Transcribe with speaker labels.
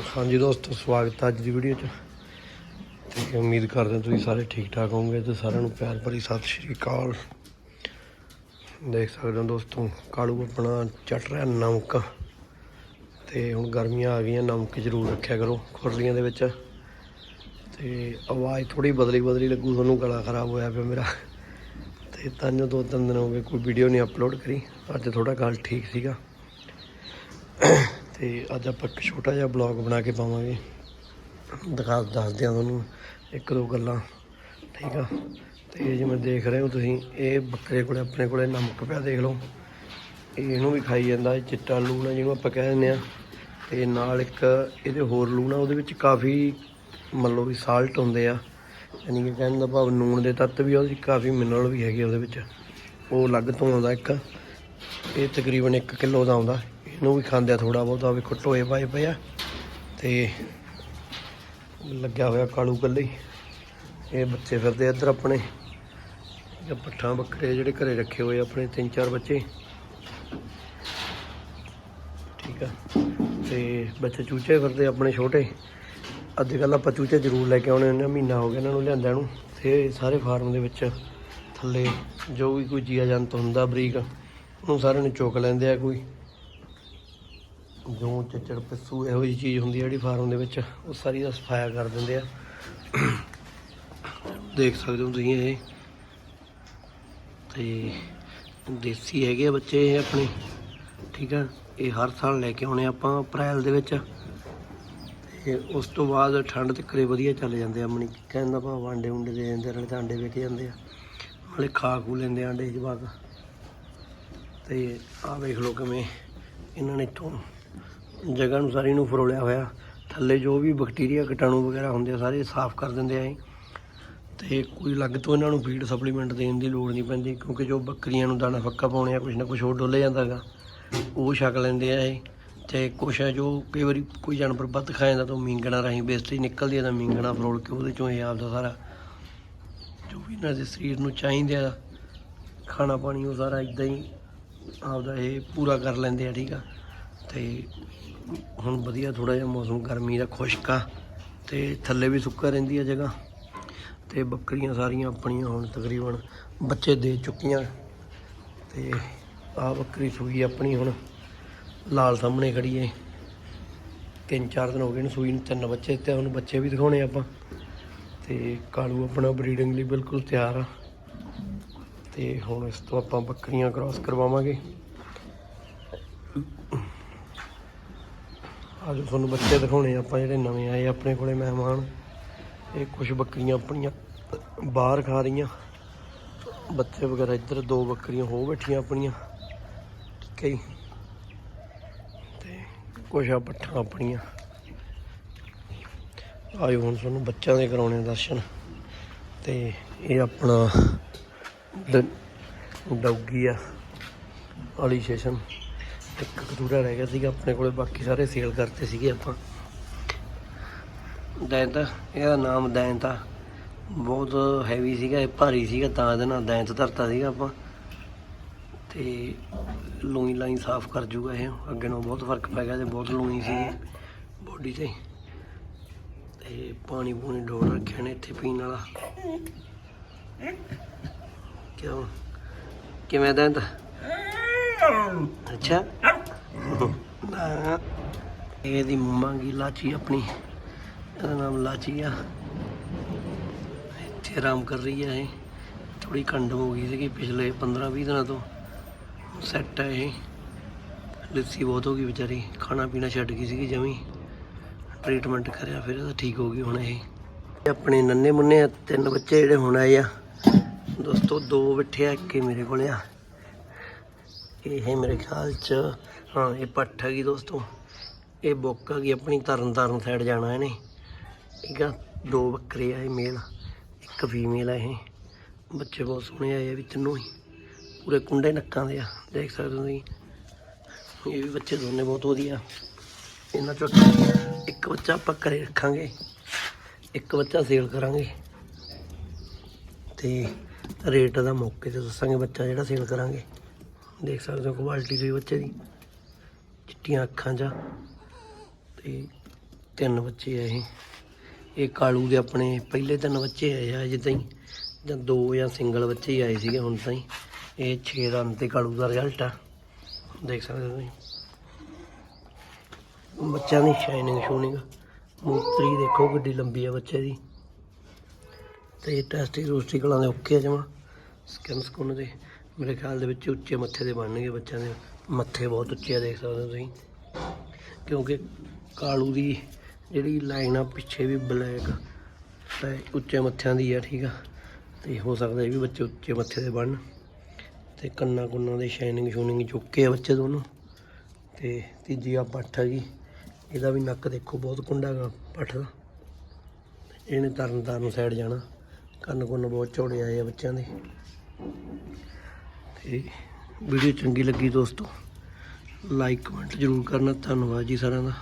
Speaker 1: ਹਾਂਜੀ ਦੋਸਤੋ, ਸਵਾਗਤ ਹੈ ਅੱਜ ਦੀ ਵੀਡੀਓ 'ਚ। ਤੇ ਉਮੀਦ ਕਰਦੇ ਹਾਂ ਤੁਸੀਂ ਸਾਰੇ ਠੀਕ ਠਾਕ ਹੋਵੋਗੇ ਤੇ ਸਾਰਿਆਂ ਨੂੰ ਪਿਆਰ ਭਰੀ ਸਤਿ ਸ਼੍ਰੀ ਅਕਾਲ। ਦੇਖ ਸਕਦੇ ਹੋ ਦੋਸਤੋ ਕਾਲੂ ਆਪਣਾ ਚੱਟ ਰਿਹਾ ਨਮਕ। ਤੇ ਹੁਣ ਗਰਮੀਆਂ ਆ ਗਈਆਂ, ਨਮਕ ਜ਼ਰੂਰ ਰੱਖਿਆ ਕਰੋ ਖੁਰਲੀਆਂ ਦੇ ਵਿੱਚ। ਤੇ ਆਵਾਜ਼ ਥੋੜੀ ਬਦਲੀ ਬਦਲੀ ਲੱਗੂ, ਤੁਹਾਨੂੰ ਗਲਾ ਖਰਾਬ ਹੋਇਆ ਪਿਆ ਮੇਰਾ। ਤੇ ਤਾਂ ਜੋ ਦੋ ਤਿੰਨ ਦਿਨ ਹੋ ਗਏ, ਕੋਈ ਵੀਡੀਓ ਨਹੀਂ ਅਪਲੋਡ ਕਰੀ। ਅੱਜ ਥੋੜਾ ਗੱਲ ਠੀਕ ਸੀਗਾ। ਤੇ ਅੱਜ ਆਪਾਂ ਇੱਕ ਛੋਟਾ ਜਿਹਾ ਬਲੌਗ ਬਣਾ ਕੇ ਪਾਵਾਂਗੇ। ਦਿਖਾ ਦੱਸਦੇ ਆ ਤੁਹਾਨੂੰ ਇੱਕ ਦੋ ਗੱਲਾਂ ਠੀਕ ਆ? ਤੇ ਜਿਵੇਂ ਦੇਖ ਰਹੇ ਹੋ ਤੁਸੀਂ ਇਹ ਬੱਕਰੇ ਕੋਲੇ ਆਪਣੇ ਕੋਲੇ ਨਮਕ ਪਿਆ ਦੇਖ ਲਓ। ਇਹਨੂੰ ਵੀ ਖਾਈ ਜਾਂਦਾ ਇਹ ਚਿੱਟਾ ਲੂਣ ਆ ਜਿਹਨੂੰ ਆਪਾਂ ਕਹਿ ਦਿੰਦੇ ਆ। ਤੇ ਨਾਲ ਇੱਕ ਇਹਦੇ ਹੋਰ ਲੂਣ ਆ ਉਹਦੇ ਵਿੱਚ ਕਾਫੀ ਮੰਨ ਲਓ ਵੀ ਸਾਲਟ ਹੁੰਦੇ ਆ। ਯਾਨੀ ਕਿ ਕਹਿਣ ਦਾ ਭਾਵ ਨੂਣ ਦੇ ਤੱਤ ਵੀ ਆ, ਉਹਦੇ 'ਚ ਕਾਫੀ ਮਿਨਰਲ ਵੀ ਹੈਗੇ ਉਹਦੇ ਵਿੱਚ। ਉਹ ਅਲੱਗ ਤੋਂ ਆਉਂਦਾ ਇੱਕ ਇਹ ਤਕਰੀਬਨ 1 ਕਿਲੋ ਦਾ ਆਉਂਦਾ। ਇਹਨੂੰ ਵੀ ਖਾਂਦੇ ਆ ਥੋੜਾ ਬਹੁਤਾ ਵੇਖੋ ਟੋਏ ਪਾਏ ਪਏ ਆ। ਤੇ ਲੱਗਿਆ ਹੋਇਆ ਕਾਲੂ ਕੱਲੇ। ਇਹ ਬੱਚੇ ਫਿਰਦੇ ਇੱਧਰ ਆਪਣੇ। ਇਹ ਪੱਠਾਂ ਬੱਕਰੇ ਜਿਹੜੇ ਘਰੇ ਰੱਖੇ ਹੋਏ ਆਪਣੇ, ਤਿੰਨ ਚਾਰ ਬੱਚੇ। ਠੀਕ ਆ। ਤੇ ਬੱਚੇ ਚੂਚੇ ਫਿਰਦੇ ਆਪਣੇ ਛੋਟੇ। ਅੱਜ ਕੱਲ੍ਹ ਆਪਾਂ ਚੂਚੇ ਜ਼ਰੂਰ ਲੈ ਕੇ ਆਉਣੇ ਹੁੰਦੇ ਮਹੀਨਾ ਹੋ ਗਿਆ ਇਹਨਾਂ ਨੂੰ ਲਿਆਂਦਿਆਂ ਨੂੰ। ਤੇ ਸਾਰੇ ਫਾਰਮ ਦੇ ਵਿੱਚ ਥੱਲੇ ਜੋ ਵੀ ਕੋਈ ਜੀਆ ਜੰਤ ਹੁੰਦਾ ਬਰੀਕ, ਉਹਨੂੰ ਸਾਰਿਆਂ ਨੂੰ ਚੁੱਕ ਲੈਂਦੇ ਆ ਕੋਈ। ਜੋ, ਚੱਚੜ, ਪਿੱਸੂ, ਇਹੋ ਜਿਹੀ ਚੀਜ਼ ਹੁੰਦੀ ਆ ਜਿਹੜੀ ਫਾਰਮ ਦੇ ਵਿੱਚ ਉਹ ਸਾਰੀ ਦਾ ਸਫਾਇਆ ਕਰ ਦਿੰਦੇ ਆ। ਦੇਖ ਸਕਦੇ ਹੋ ਤੁਸੀਂ ਇਹ। ਤੇ ਦੇਸੀ ਹੈਗੇ ਆ ਬੱਚੇ ਇਹ ਆਪਣੇ, ਠੀਕ ਆ? ਇਹ ਹਰ ਸਾਲ ਲੈ ਕੇ ਆਉਣੇ ਆਪਾਂ ਅਪ੍ਰੈਲ ਦੇ ਵਿੱਚ। ਤੇ ਉਸ ਤੋਂ ਬਾਅਦ ਠੰਡ ਤੇ ਕਰੇ ਵਧੀਆ ਚੱਲ ਜਾਂਦੇ ਆ ਮਣੀ ਕਹਿੰਦਾ ਭਾ ਆਂਡੇ ਉਂਡੇ ਦੇ ਜਾਂਦੇ ਨਾਲੇ ਤਾਂ ਆਂਡੇ ਵੇਚ ਜਾਂਦੇ ਆ। ਨਾਲੇ ਖਾ ਖੂ ਲੈਂਦੇ ਆ ਆਂਡੇ ਜਵਾਕ। ਤੇ ਆਹ ਵੇਖ ਲਓ ਕਿਵੇਂ ਇਹਨਾਂ ਨੇ ਇੱਥੋਂ ਜਗ੍ਹਾ ਨੂੰ ਸਾਰੀ ਨੂੰ ਫਰੋਲਿਆ ਹੋਇਆ। ਥੱਲੇ ਜੋ ਵੀ ਬੈਕਟੀਰੀਆ, ਕੀਟਾਣੂ ਵਗੈਰਾ ਹੁੰਦੇ ਆ, ਸਾਰੇ ਸਾਫ਼ ਕਰ ਦਿੰਦੇ ਆ ਇਹ। ਤੇ ਕੋਈ ਅਲੱਗ ਤੋਂ ਇਹਨਾਂ ਨੂੰ ਫੀਡ ਸਪਲੀਮੈਂਟ ਦੇਣ ਦੀ ਲੋੜ ਨਹੀਂ ਪੈਂਦੀ, ਕਿਉਂਕਿ ਜੋ ਬੱਕਰੀਆਂ ਨੂੰ ਦਾਣਾ ਫੱਕਾ ਪਾਉਣੇ ਆ ਕੁਝ ਨਾ ਕੁਝ ਹੋਰ ਡੋਲੇ ਜਾਂਦਾਗਾ ਉਹ ਛਕ ਲੈਂਦੇ ਆ ਇਹ। ਤੇ ਕੁਛ ਹੈ ਜੋ ਕਈ ਵਾਰੀ ਕੋਈ ਜਾਨਵਰ ਵੱਧ ਖਾ ਜਾਂਦਾ ਤਾਂ ਉਹ ਮੀਂਗਣਾ ਰਾਹੀਂ ਬੇਸਤੀ ਨਿਕਲਦੀ ਆ ਤਾਂ ਮੀਂਗਣਾ ਫਰੋਲ ਕੇ ਉਹਦੇ ਚੋਂ ਇਹ ਆਪਦਾ ਸਾਰਾ ਜੋ ਵੀ ਇਹਨਾਂ ਦੇ ਸਰੀਰ ਨੂੰ ਚਾਹੀਦਾ ਖਾਣਾ ਪਾਣੀ ਉਹ ਸਾਰਾ ਇਦਾਂ ਹੀ ਆਪਦਾ ਇਹ ਪੂਰਾ ਕਰ ਲੈਂਦੇ ਆ, ਠੀਕ ਆ। ਤੇ ਹੁਣ ਵਧੀਆ ਥੋੜਾ ਜਿਹਾ ਮੌਸਮ, ਗਰਮੀ ਦਾ ਖੁਸ਼ਕ ਆ ਤੇ ਥੱਲੇ ਵੀ ਸੁੱਕਾ ਰਹਿੰਦੀ ਆ ਜਗ੍ਹਾ ਤੇ ਬੱਕਰੀਆਂ ਸਾਰੀਆਂ ਆਪਣੀਆਂ ਹੁਣ ਤਕਰੀਬਨ ਬੱਚੇ ਦੇ ਚੁੱਕੀਆਂ ਤੇ ਆ ਬੱਕਰੀ ਸੂਈ ਆਪਣੀ ਹੁਣ ਲਾਲ ਸਾਹਮਣੇ ਖੜੀ ਏ। ਤਿੰਨ ਚਾਰ ਦਿਨ ਹੋ ਗਏ ਨੇ ਸੂਈ ਨੂੰ, ਤਿੰਨ ਬੱਚੇ ਤੇ ਹੁਣ ਬੱਚੇ ਵੀ ਦਿਖਾਉਣੇ ਆਪਾਂ ਤੇ ਕਾਲੂ ਆਪਣਾ ਬਰੀਡਿੰਗ ਲਈ ਬਿਲਕੁਲ ਤਿਆਰ ਆ ਤੇ ਹੁਣ ਇਸ ਤੋਂ ਆਪਾਂ ਬੱਕਰੀਆਂ ਕ੍ਰਾਸ ਕਰਵਾਵਾਂਗੇ। ਅੱਜ ਤੁਹਾਨੂੰ ਬੱਚੇ ਦਿਖਾਉਣੇ ਆਪਾਂ ਜਿਹੜੇ ਨਵੇਂ ਆਏ ਆਪਣੇ ਕੋਲੇ ਮਹਿਮਾਨ। ਇਹ ਕੁਝ ਬੱਕਰੀਆਂ ਆਪਣੀਆਂ ਬਾਹਰ ਖਾ ਰਹੀਆਂ। ਬੱਚੇ ਵਗੈਰਾ ਇੱਧਰ ਦੋ ਬੱਕਰੀਆਂ ਹੋ ਬੈਠੀਆਂ ਆਪਣੀਆਂ। ਠੀਕ ਹੈ ਤੇ ਕੁਛ ਆ ਪੱਠਾਂ ਆਪਣੀਆਂ। ਆਇਓ ਹੁਣ ਤੁਹਾਨੂੰ ਬੱਚਿਆਂ ਦੇ ਕਰਾਉਣੇ ਆ ਦਰਸ਼ਨ। ਤੇ ਇਹ ਆਪਣਾ ਡ- ਡੌਗੀ ਆ ਅਲੀ ਸੈਸ਼ਨ। ਇੱਕ ਕਤੂਰਾ ਰਹਿ ਗਿਆ ਸੀਗਾ, ਆਪਣੇ ਕੋਲੇ ਬਾਕੀ ਸਾਰੇ ਸੇਲ ਕਰਤੇ ਸੀਗੇ ਆਪਾਂ। ਦੈਂਤ, ਇਹਦਾ ਨਾਮ ਦੈਂਤ ਆ। ਬਹੁਤ ਹੈਵੀ ਸੀਗਾ, ਇਹ ਭਾਰੀ ਸੀਗਾ, ਤਾਂ ਇਹਦਾ ਨਾਮ ਦੈਂਤ ਧਰਤਾ ਸੀਗਾ ਆਪਾਂ। ਤੇ ਲੂਈ ਲਾਈਨ ਸਾਫ਼ ਕਰ ਜੂਗਾ ਇਹ, ਅੱਗੇ ਨਾਲੋਂ ਬਹੁਤ ਫ਼ਰਕ ਪੈ ਗਿਆ ਤੇ ਬਹੁਤ ਲੂਈ ਸੀ ਬੋਡੀ ਤੇ। ਤੇ ਪਾਣੀ ਪੂਣੀ ਡੋਲ ਰੱਖਿਆ ਨੇ ਇੱਥੇ ਪੀਣ ਵਾਲਾ। ਕਿਉਂ? ਕਿਵੇਂ ਦੈਂਤ? ਅੱਛਾ। ਨਾ ਇਹਦੀ ਮੰਮਾ ਗੀ ਲਾਚੀ ਆਪਣੀ? ਇਹਦਾ ਨਾਮ ਲਾਚੀ ਆ। ਇੱਥੇ ਆਰਾਮ ਕਰ ਰਹੀ ਆ ਇਹ। ਥੋੜੀ ਕੰਡ ਹੋ ਗਈ ਸੀਗੀ ਪਿਛਲੇ 15-20 ਦਿਨਾਂ ਤੋਂ। ਸੈੱਟ ਹੈ ਇਹ। ਲੱਸੀ ਬਹੁਤ ਹੋ ਗਈ ਵਿਚਾਰੀ। ਖਾਣਾ ਪੀਣਾ ਛੱਡ ਗਈ ਸੀਗੀ ਜਮੀ। ਟ੍ਰੀਟਮੈਂਟ ਕਰਿਆ ਫਿਰ ਇਹਦਾ ਠੀਕ ਹੋ ਗਈ ਹੁਣ ਇਹ। ਆਪਣੇ ਨੰਨੇ ਮੁੰਨੇ ਆ, ਤਿੰਨ ਬੱਚੇ ਜਿਹੜੇ ਹੁਣ ਆਏ ਆ। ਦੋਸਤੋ ਦੋ ਬੈਠੇ ਆ ਇੱਕ ਮੇਰੇ ਕੋਲ ਆ। ਇਹ ਮੇਰੇ ਖਿਆਲ ਚ, ਹਾਂ, ਇਹ ਪੱਠ ਹੈਗੀ ਦੋਸਤੋ। ਇਹ ਬੁੱਕ ਹੈਗੀ ਆਪਣੀ ਤਰਨ ਤਾਰਨ ਸਾਈਡ ਜਾਣਾ ਇਹਨੇ। ਠੀਕ ਆ? ਦੋ ਬੱਕਰੇ ਆ ਇਹ ਮੇਲ, ਇੱਕ ਫੀਮੇਲ ਆ ਇਹ। ਬੱਚੇ ਬਹੁਤ ਸੋਹਣੇ ਆਏ ਆ ਵੀ ਨੂੰ ਹੀ। ਪੂਰੇ ਕੁੰਡੇ ਨੱਕਾਂ ਦੇ ਆ, ਦੇਖ ਸਕਦੇ ਹੋ ਤੁਸੀਂ। ਇਹ ਵੀ ਬੱਚੇ ਦੋਨੇ ਬਹੁਤ ਵਧੀਆ। ਇਹਨਾਂ ਚੋਂ ਇੱਕ ਬੱਚਾ ਆਪਾਂ ਘਰੇ ਰੱਖਾਂਗੇ, ਇੱਕ ਬੱਚਾ ਸੇਲ ਕਰਾਂਗੇ। ਤੇ ਰੇਟ ਦਾ ਮੌਕੇ ਤੇ ਦੱਸਾਂਗੇ ਬੱਚਾ ਜਿਹੜਾ ਸੇਲ ਕਰਾਂਗੇ। ਦੇਖ ਸਕਦੇ ਹੋ ਕੁਆਲਿਟੀ ਦੇ ਬੱਚੇ ਦੀ। ਚਿੱਟੀਆਂ ਅੱਖਾਂ 'ਚ ਆ। ਤੇ ਤਿੰਨ ਬੱਚੇ ਆ ਇਹ। ਇਹ ਕਾਲੂ ਦੇ ਆਪਣੇ ਪਹਿਲੇ ਤਿੰਨ ਬੱਚੇ ਆਏ ਆ ਜਿੱਦਾਂ ਹੀ ਜਾਂ ਦੋ ਜਾਂ ਸਿੰਗਲ ਬੱਚੇ ਹੀ ਆਏ ਸੀਗੇ ਹੁਣ ਤਾਂ ਹੀ ਇਹ 6 ਰਨ ਤੇ ਕਾਲੂ ਦਾ ਰਿਜ਼ਲਟ ਆ। ਦੇਖ ਸਕਦੇ ਹੋ ਤੁਸੀਂ। ਬੱਚਿਆਂ ਦੀ ਸ਼ਾਈਨਿੰਗ ਸ਼ੂਨਿੰਗ ਮੂਤਰੀ ਦੇਖੋ ਕਿੱਡੀ ਲੰਬੀ ਆ ਬੱਚੇ ਦੀ। ਤੇ ਟੈਸਟੀ ਰੋਸਟੀਕਲਾਂ ਦੇ ਓਕੇ ਆ ਜਮਾ। ਸਕਿਨ ਸਕੂਨ ਦੇ। ਮੇਰੇ ਖਿਆਲ ਦੇ ਵਿੱਚ ਉੱਚੇ ਮੱਥੇ ਦੇ ਬਣਨਗੇ ਬੱਚਿਆਂ ਦੇ। ਮੱਥੇ ਬਹੁਤ ਉੱਚੇ ਆ, ਦੇਖ ਸਕਦੇ ਹੋ ਤੁਸੀਂ। ਕਿਉਂਕਿ ਕਾਲੂ ਦੀ ਜਿਹੜੀ ਲਾਈਨ ਆ, ਪਿੱਛੇ ਵੀ ਬਲੈਕ ਤੇ ਉੱਚੇ ਮੱਥਿਆਂ ਦੀ ਆ, ਠੀਕ ਆ। ਤੇ ਹੋ ਸਕਦਾ ਇਹ ਵੀ ਬੱਚੇ ਉੱਚੇ ਮੱਥੇ ਦੇ ਬਣਨ। ਤੇ ਕੰਨਾਂ ਕੁੰਨਾਂ ਦੇ ਸ਼ਾਈਨਿੰਗ ਸ਼ੂਨਿੰਗ ਚੁੱਕੇ ਆ ਬੱਚੇ ਦੋਨੋਂ। ਤੇ ਤੀਜੀ ਆ ਪੱਠ ਹੈਗੀ ਇਹਦਾ ਵੀ ਨੱਕ ਦੇਖੋ, ਬਹੁਤ ਕੁੰਡਾ ਗਾ ਪੱਠ ਦਾ। ਇਹਨੇ ਤਰਨ ਤਾਰਨ ਸਾਈਡ ਜਾਣਾ। ਕੰਨ ਕੁੰਨ ਬਹੁਤ ਚੌੜੇ ਆਏ ਆ ਬੱਚਿਆਂ ਦੇ। ਤੇ ਵੀਡੀਓ ਚੰਗੀ ਲੱਗੀ ਦੋਸਤੋ ਲਾਈਕ ਕਮੈਂਟ ਜ਼ਰੂਰ ਕਰਨਾ। ਧੰਨਵਾਦ ਜੀ ਸਾਰਿਆਂ ਦਾ।